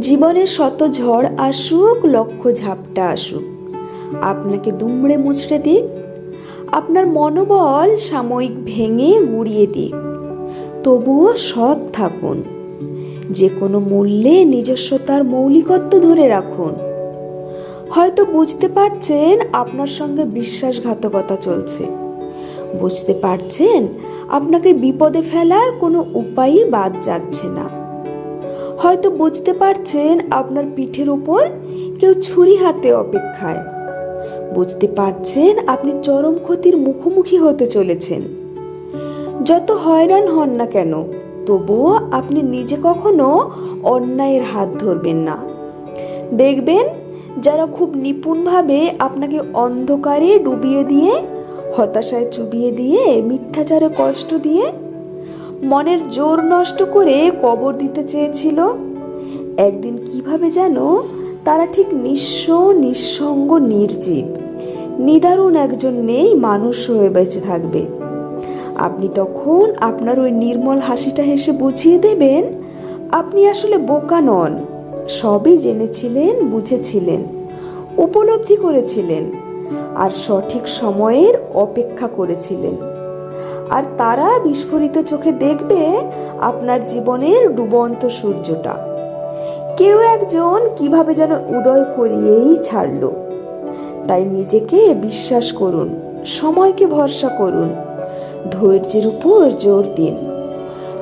জীবনে শত ঝড় আসুক লক্ষ ঝাপটা আসুক। আপনাকে দুমড়ে মুচড়ে দিক। আপনার মনোবল সাময়িক ভেঙে গুড়িয়ে দিক। তবুও সৎ থাকুন। যে কোনো মূল্যে নিজস্বতার মৌলিকত্ব ধরে রাখুন। হয়তো বুঝতে পারছেন আপনার সঙ্গে বিশ্বাসঘাতকতা চলছে। বুঝতে পারছেন আপনাকে বিপদে ফেলার কোনো উপায়ই বাদ যাচ্ছে না। হয়তো বুঝতে পারছেন আপনার পিঠের উপর কেউ ছুরি হাতে অপেক্ষায়। বুঝতে পারছেন আপনি চরম ক্ষতির মুখোমুখি হতে চলেছেন। যত হয়রান হন না কেন, তবুও আপনি নিজে কখনো অন্যায়ের হাত ধরবেন না। দেখবেন যারা খুব নিপুণভাবে আপনাকে অন্ধকারে ডুবিয়ে দিয়ে, হতাশায় চুবিয়ে দিয়ে, মিথ্যাচারে কষ্ট দিয়ে মনের জোর নষ্ট করে কবর দিতে চেয়েছিল। একদিন কীভাবে যেন তারা ঠিক নিঃস্ব, নিঃসঙ্গ, নির্জীব। নিদারুণ একজন নেই মানুষ হয়ে বেঁচে থাকবে। আপনি তখন আপনার ওই নির্মল হাসিটা হেসে বুঝিয়ে দেবেন, আপনি আসলে বোকা নন। সবই জেনেছিলেন, বুঝেছিলেন, উপলব্ধি করেছিলেন, আর সঠিক সময়ের অপেক্ষা করেছিলেন। আর তারা বিস্ফোরিত চোখে দেখবে আপনার জীবনের ডুবন্ত সূর্যটা। কেউ একজন কীভাবে যেন উদয় করিয়েই ছাড়ল। তাই নিজেকে বিশ্বাস করুন, সময়কে ভরসা করুন, ধৈর্যের উপর জোর দিন।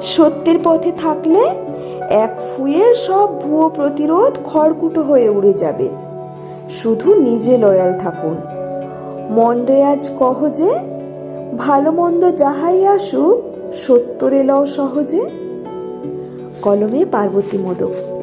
সত্যের পথে থাকলে এক ফুয়ে সব ভুয়ো প্রতিরোধ খড়কুটো হয়ে উড়ে যাবে। শুধু নিজে লয়াল থাকুন। মন রেয়াজ কহ যে ভালো মন্দ যাহাই আসুক সত্তরে লও সহজে। কলমে পার্বতী মোদক।